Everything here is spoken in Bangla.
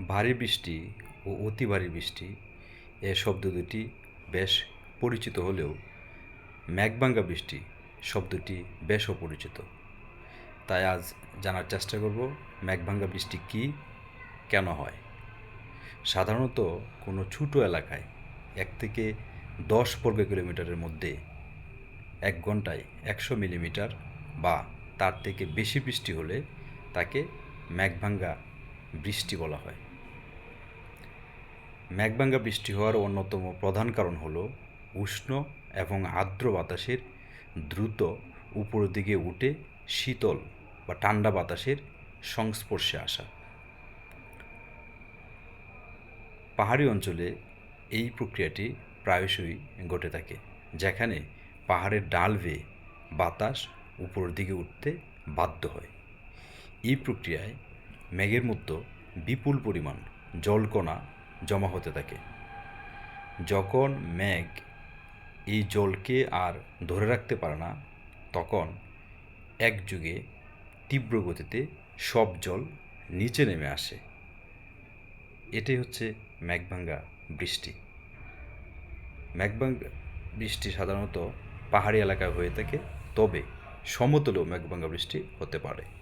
ভারী বৃষ্টি ও অতি ভারী বৃষ্টি এ শব্দ দুটি বেশ পরিচিত হলেও মেঘভাঙ্গা বৃষ্টি শব্দটি বেশ অপরিচিত। তাই আজ জানার চেষ্টা করব মেঘভাঙ্গা বৃষ্টি কী, কেন হয়? সাধারণত কোনো ছোটো এলাকায় এক থেকে দশ বর্গ কিলোমিটারের মধ্যে এক ঘন্টায় একশো মিলিমিটার বা তার থেকে বেশি বৃষ্টি হলে তাকে মেঘভাঙ্গা বৃষ্টি বলা হয়। মেঘভাঙ্গা বৃষ্টি হওয়ার অন্যতম প্রধান কারণ হল উষ্ণ এবং আর্দ্র বাতাসের দ্রুত উপরের দিকে উঠে শীতল বা ঠান্ডা বাতাসের সংস্পর্শে আসা। পাহাড়ি অঞ্চলে এই প্রক্রিয়াটি প্রায়শই ঘটে থাকে, যেখানে পাহাড়ের ডাল বেয়ে বাতাস উপরের দিকে উঠতে বাধ্য হয়। এই প্রক্রিয়ায় মেঘের মতো বিপুল পরিমাণ জলকণা জমা হতে থাকে। যখন মেঘ এই জলকে আর ধরে রাখতে পারে না, তখন একযুগে তীব্র গতিতে সব জল নিচে নেমে আসে। এটাই হচ্ছে মেঘভাঙ্গা বৃষ্টি। মেঘভাঙ্গা বৃষ্টি সাধারণত পাহাড়ি এলাকায় হয়ে থাকে, তবে সমতলেও মেঘভাঙ্গা বৃষ্টি হতে পারে।